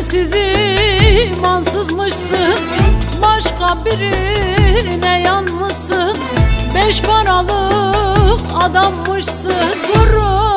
dinsiz imansızmışsın Başka birine yanmışsın. Beş paralık adammışsın. Gurur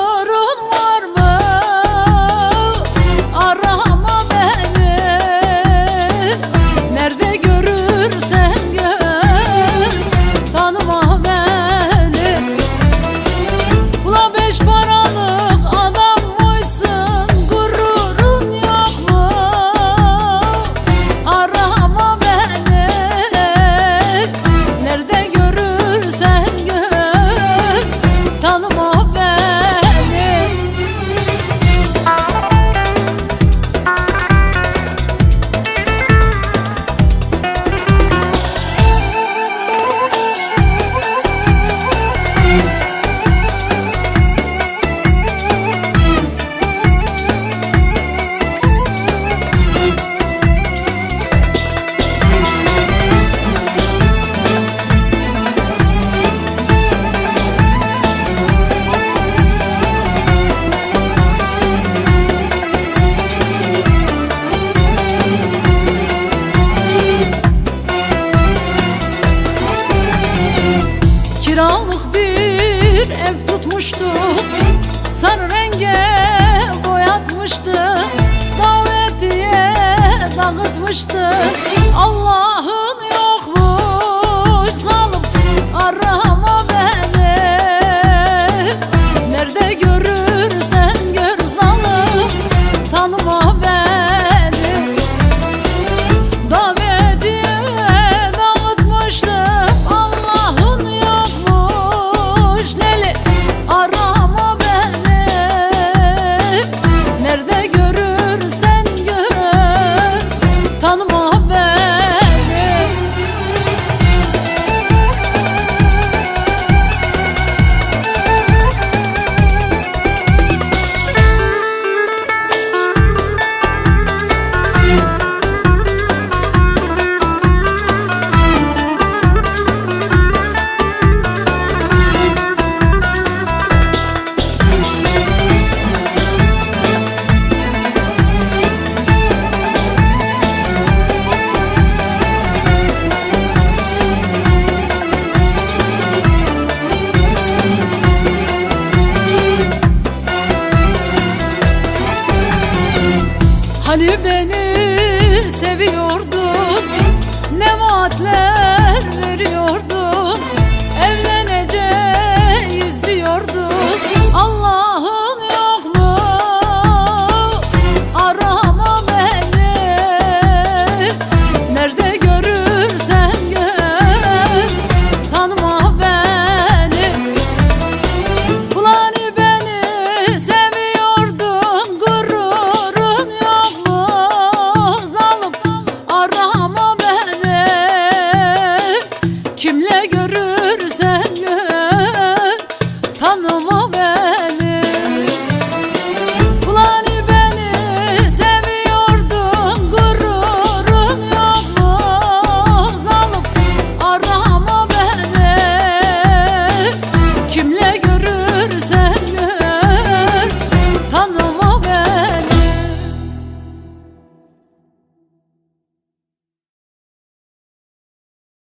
olmuştu Sarı renge boyatmıştı. Davet diye dağıtmıştı. Allah'ın Hani beni seviyordun Ne vaatler veriyordun